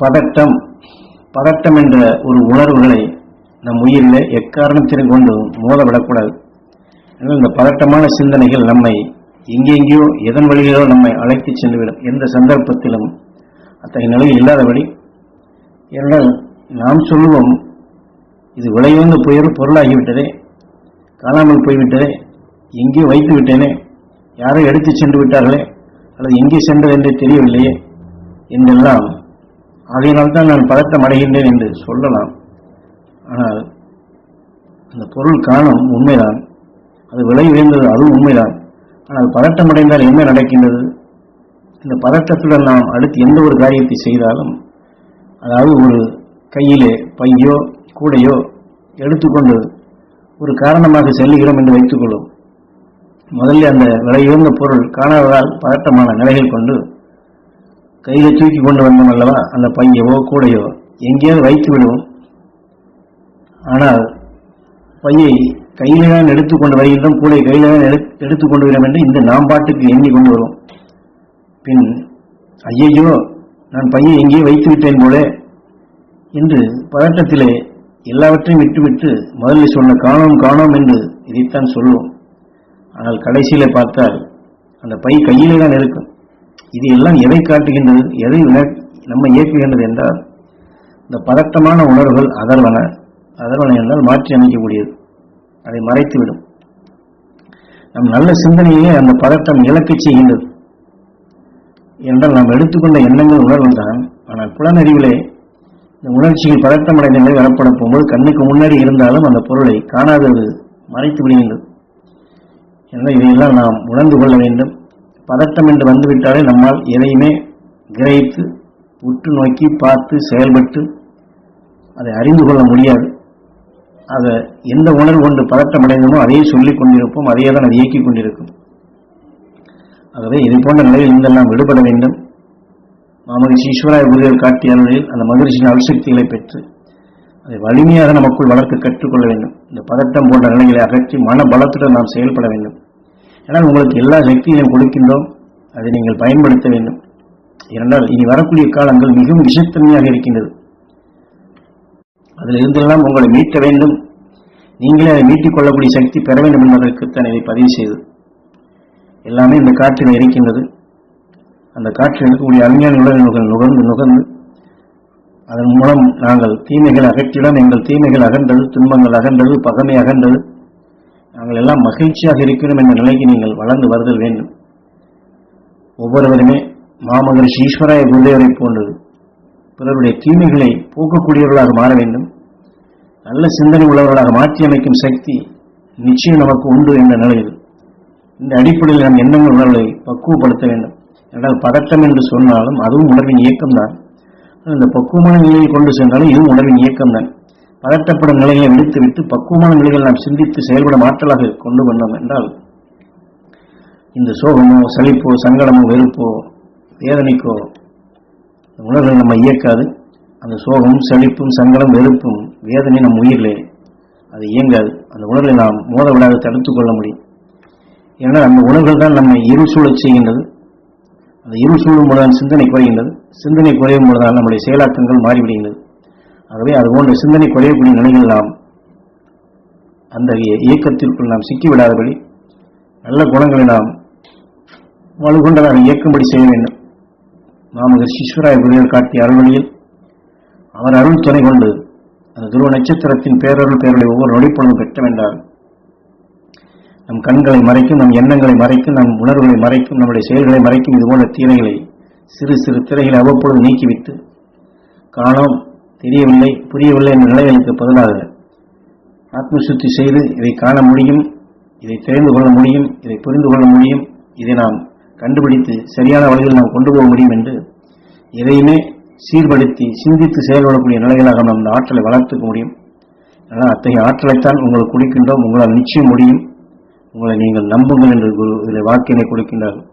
பதட்டம். பதட்டம் என்ற ஒரு உணர்வுகளை நம் உயிரில் எக்காரணத்திலும் கொண்டு மோதவிடக்கூடாது. எனவே இந்த பதட்டமான சிந்தனைகள் நம்மை எங்கெங்கேயோ எதன் வழியிலோ நம்மை அழைத்து சென்றுவிடும். எந்த சந்தர்ப்பத்திலும் அத்தகைய நிலையில் இல்லாதபடி. ஏனென்றால் நாம் சொல்லுவோம் இது விளைவுந்த புயல் பொருளாகிவிட்டதே. காணாமல் போய்விட்டதே. எங்கேயோ வைத்து விட்டேனே. யாரோ எடுத்து சென்று விட்டார்களே. அல்லது எங்கே சென்றது என்றே தெரியவில்லையே. என்றெல்லாம் ஆகையினால்தான் நான் பதட்டம் அடைகின்றேன் என்று சொல்லலாம். ஆனால் அந்த பொருள் காணும் உண்மைதான். அது விலை உயர்ந்தது அதுவும் உண்மைதான். ஆனால் பதட்டம் அடைந்தால் என்ன நடக்கின்றது? இந்த பதட்டத்துடன் நாம் அடுத்து எந்த ஒரு காரியத்தை செய்தாலும் அதாவது ஒரு கையிலே பையோ கூடையோ எடுத்துக்கொண்டு ஒரு காரணமாக செல்லுகிறோம் என்று வைத்துக்கொள்ளும் முதல்ல அந்த விலையுயர்ந்த பொருள் காணாததால் பதட்டமான நிலைகள் கொண்டு கையில தூக்கி கொண்டு வந்தோம் அல்லவா? அந்த பையவோ கூடையோ எங்கேயாவது வைத்து விடுவோம். ஆனால் பையை கையில தான் எடுத்துக்கொண்டு வருகின்றோம் கூடை கையில தான் எடுத்து எடுத்துக்கொண்டு வருகிறோம் என்று இந்த நாம் பாட்டுக்கு எண்ணி கொண்டு வரும் பின் ஐயையோ நான் பையை எங்கேயோ வைத்து விட்டேன் போல என்று பதட்டத்திலே எல்லாவற்றையும் விட்டுவிட்டு முதலில் சொன்ன காணோம் காணோம் என்று இதைத்தான் சொல்லுவோம் ஆனால் கடைசியில பார்த்தால் அந்த பை கையிலே தான் இருக்கும். இது எல்லாம் எதை காட்டுகின்றது எதை நம்ம இயக்குகின்றது என்றால் இந்த பதட்டமான உணர்வுகள் அதர்வன அதர்வன என்றால் மாற்றி அமைக்கக்கூடியது. அதை மறைத்துவிடும். நம் நல்ல சிந்தனையே அந்த பதட்டம் இழக்கச் செய்கின்றது. என்றால் நாம் எடுத்துக்கொண்ட எண்ணங்கள் உணர்வு தான் ஆனால் புலனறிவிலே இந்த உணர்ச்சியில் பதட்டம் அடைந்த நிலை வரப்பட போகும்போது கண்ணுக்கு முன்னாடி இருந்தாலும் அந்த பொருளை காணாதது மறைத்து விடுகின்றது. எனவே இதையெல்லாம் நாம் உணர்ந்து கொள்ள வேண்டும். பதட்டம் என்று வந்துவிட்டாலே நம்மால் எதையுமே கிரகித்து உற்று நோக்கி பார்த்து செயல்பட்டு அதை அறிந்து கொள்ள முடியாது. அதை எந்த உணர்வு கொண்டு பதட்டம் அடைந்தோமோ அதையே சொல்லிக் கொண்டிருப்போம் அதையே தான் அது இயக்கிக் கொண்டிருக்கும். ஆகவே இது போன்ற நிலையில் இருந்தெல்லாம் விடுபட வேண்டும். மாமகிஷி ஈஸ்வராய குருவர் காட்டிய நிலையில் அந்த மகிழ்ச்சியின் அல்சக்திகளை பெற்று அதை வலிமையாக நமக்குள் வளர்க்க கற்றுக்கொள்ள வேண்டும். இந்த பதட்டம் போன்ற நிலைகளை அகற்றி மன பலத்துடன் நாம் செயல்பட வேண்டும். ஏன்னால் உங்களுக்கு எல்லா சக்திகளையும் கொடுக்கின்றோம். அதை நீங்கள் பயன்படுத்த வேண்டும். ஏனென்றால் இனி வரக்கூடிய காலங்கள் மிகவும் விஷத்தன்மையாக இருக்கின்றது. அதில் இருந்தெல்லாம் உங்களை மீட்க வேண்டும். நீங்களே அதை மீட்டிக் கொள்ளக்கூடிய சக்தி பெற வேண்டும் என்பதற்குத்தான் இதை பதிவு செய்து எல்லாமே இந்த காற்றில் இருக்கின்றது. அந்த காற்றில் இருக்கக்கூடிய அருமையான உலகங்கள் நுகர்ந்து நுகர்ந்து அதன் மூலம் நாங்கள் தீமைகள் அகற்றிடம் எங்கள் தீமைகள் அகன்றது துன்பங்கள் அகன்றது பகமை அகன்றது. நாங்கள் எல்லாம் மகிழ்ச்சியாக இருக்கிறோம் என்ற நிலைக்கு நீங்கள் வளர்ந்து வருதல் வேண்டும். ஒவ்வொருவருமே மாமகரிஷி ஈஸ்வராய குருதேவரை போன்றது பிறருடைய தீமைகளை போக்கக்கூடியவர்களாக மாற வேண்டும். நல்ல சிந்தனை உள்ளவர்களாக மாற்றி அமைக்கும் சக்தி நிச்சயம் நமக்கு உண்டு என்ற நிலையில் இந்த அடிப்படையில் நம் எண்ணங்கள் உணர்வுகளை பக்குவப்படுத்த வேண்டும். என்றால் பதட்டம் என்று சொன்னாலும் அதுவும் உணர்வின் இயக்கம்தான். இந்த பக்குவமான நிலையை கொண்டு சென்றாலும் இதுவும் உணர்வின் இயக்கம்தான். பதட்டப்படும் நிலைகளை விடுத்துவிட்டு பக்குவமான நிலைகள் நாம் சிந்தித்து செயல்படும் ஆற்றலாக கொண்டு வந்தோம் என்றால் இந்த சோகமோ சளிப்போ சங்கடமோ வெறுப்போ வேதனைக்கோ இந்த நம்ம இயக்காது. அந்த சோகம் சலிப்பும் சங்கடம் வெறுப்பும் வேதனை நம் உயிரிலே அது இயங்காது. அந்த உணர்வை நாம் மோத விடாது தடுத்து கொள்ள முடியும். ஏன்னா அந்த உணர்வுகள் தான் நம்மை இருள் சூழச் செய்கின்றது. அந்த இருள் சூழும் பொழுதுதான் சிந்தனை குறைகின்றது. சிந்தனை குறையும் பொழுதுதான் நம்முடைய செயலாக்கங்கள் மாறிவிடுகின்றது. ஆகவே அது போன்ற சிந்தனை குறையக்கூடிய நிலையில் நாம் அந்த இயக்கத்திற்குள் நாம் சிக்கிவிடாதபடி நல்ல குணங்களை நாம் வலுகொண்டதாக இயக்கும்படி செய்ய வேண்டும். மாமகர் சிஸ்வராய குருவர் காட்டிய அருள்வழியில் அவர் அருள் துணை கொண்டு அந்த துருவ நட்சத்திரத்தின் பேரருள் பேரலை ஒவ்வொரு நொடிப்பொழுதும் பெற்ற வேண்டார் நம் கண்களை மறைக்கும் நம் எண்ணங்களை மறைக்கும் நம் உணர்வுகளை மறைக்கும் நம்முடைய செயல்களை மறைக்கும் இதுபோன்ற தீரைகளை சிறு சிறு திரைகளை அவ்வப்பொழுது நீக்கிவிட்டு காணோம் தெரியவில்லை புரியவில்லை என்ற நிலைகளுக்கு பதிலாக ஆத்மசுத்தி செய்து இதை காண முடியும் இதை தெரிந்து கொள்ள முடியும் இதை புரிந்து கொள்ள முடியும் இதை நாம் கண்டுபிடித்து சரியான வழியில் நாம் கொண்டு போக முடியும் என்று எதையுமே சீர்படுத்தி சிந்தித்து செயல்படக்கூடிய நிலைகளாக நாம் இந்த ஆற்றலை வளர்த்துக்க முடியும். ஆனால் அத்தகைய ஆற்றலைத்தான் உங்களுக்கு கொடுக்கின்றோம் உங்களால் நிச்சயம் முடியும். உங்களை நீங்கள் நம்புங்கள் என்று குரு இதில் வாக்கினை கொடுக்கின்றார்கள்.